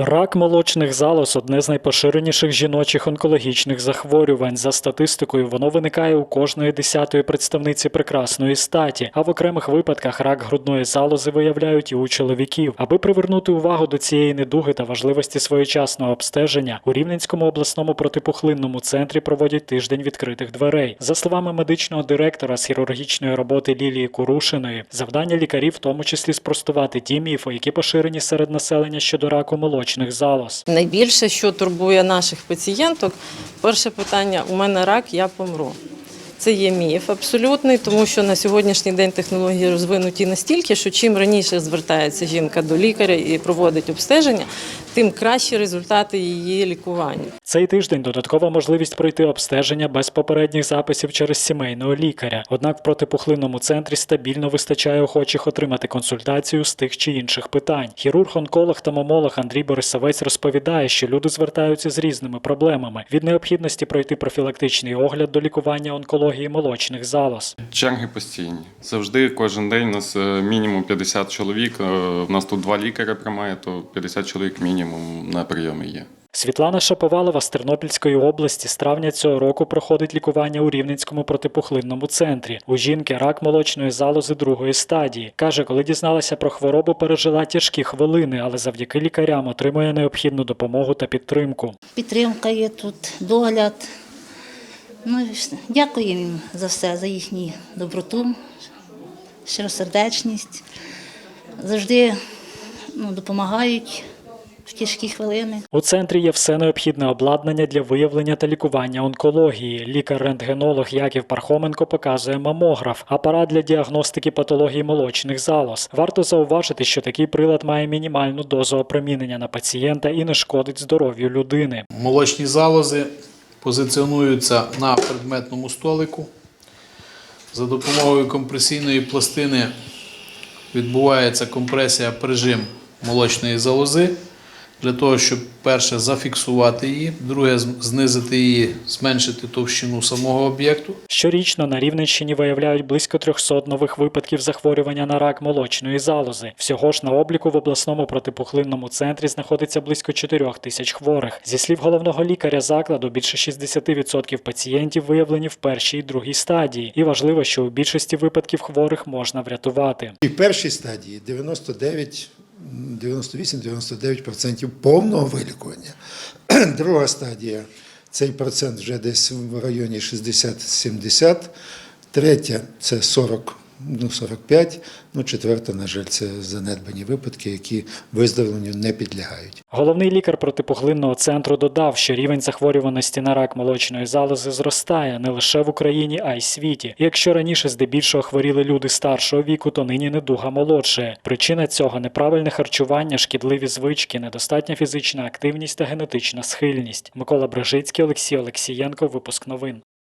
Рак молочних залоз одне з найпоширеніших жіночих онкологічних захворювань. За статистикою, воно виникає у кожної десятої представниці прекрасної статі, а в окремих випадках рак грудної залози виявляють і у чоловіків. Аби привернути увагу до цієї недуги та важливості своєчасного обстеження, у Рівненському обласному протипухлинному центрі проводять тиждень відкритих дверей. За словами медичного директора з хірургічної роботи Лілії Курушиної, завдання лікарів в тому числі спростувати ті міфи, які поширені серед населення щодо раку молочних залоз. Найбільше, що турбує наших пацієнток, перше питання: у мене рак, я помру. Це є міф абсолютний, тому що на сьогоднішній день технології розвинуті настільки, що чим раніше звертається жінка до лікаря і проводить обстеження, тим кращі результати її лікування. Цей тиждень додаткова можливість пройти обстеження без попередніх записів через сімейного лікаря. Однак в протипухлинному центрі стабільно вистачає охочих отримати консультацію з тих чи інших питань. Хірург-онколог та мамолог Андрій Борисовець розповідає, що люди звертаються з різними проблемами від необхідності пройти профілактичний огляд до лікування онкології молочних залоз. Черги постійні. Завжди кожен день у нас е, мінімум 50 чоловік. Е, У нас тут два лікаря приймає, то 50 чоловік мінімум на прийомі є. Світлана Шаповалова з Тернопільської області з травня цього року проходить лікування у Рівненському протипухлинному центрі. У жінки рак молочної залози другої стадії. Каже, коли дізналася про хворобу, пережила тяжкі хвилини, але завдяки лікарям отримує необхідну допомогу та підтримку. Підтримка є тут, догляд. Ну, дякую їм за все, за їхню доброту, щиросердечність. Завжди ну, допомагають в тяжкі хвилини. У центрі є все необхідне обладнання для виявлення та лікування онкології. Лікар-рентгенолог Яків Пархоменко показує мамограф, апарат для діагностики патології молочних залоз. Варто зауважити, що такий прилад має мінімальну дозу опромінення на пацієнта і не шкодить здоров'ю людини. Молочні залози позиціонуються на предметному столику. За допомогою компресійної пластини відбувається компресія прижим молочної залози для того, щоб перше зафіксувати її, друге знизити її, зменшити товщину самого об'єкту. Щорічно на Рівненщині виявляють близько 300 нових випадків захворювання на рак молочної залози. Всього ж на обліку в обласному протипухлинному центрі знаходиться близько 4 тисяч хворих. Зі слів головного лікаря закладу, більше 60% пацієнтів виявлені в першій і другій стадії. І важливо, що у більшості випадків хворих можна врятувати. І в першій стадії 99, 98-99% повного вилікування. Друга стадія цей процент вже десь в районі 60-70. Третя це 40, ну 45. Ну, четверта, на жаль, це занедбані випадки, які виздоровленню не підлягають. Головний лікар протипухлинного центру додав, що рівень захворюваності на рак молочної залози зростає не лише в Україні, а й світі. Якщо раніше здебільшого хворіли люди старшого віку, то нині недуга молодшає. Причина цього неправильне харчування, шкідливі звички, недостатня фізична активність та генетична схильність. Микола Брежицький, Олексій Олексієнко. Випуск новин.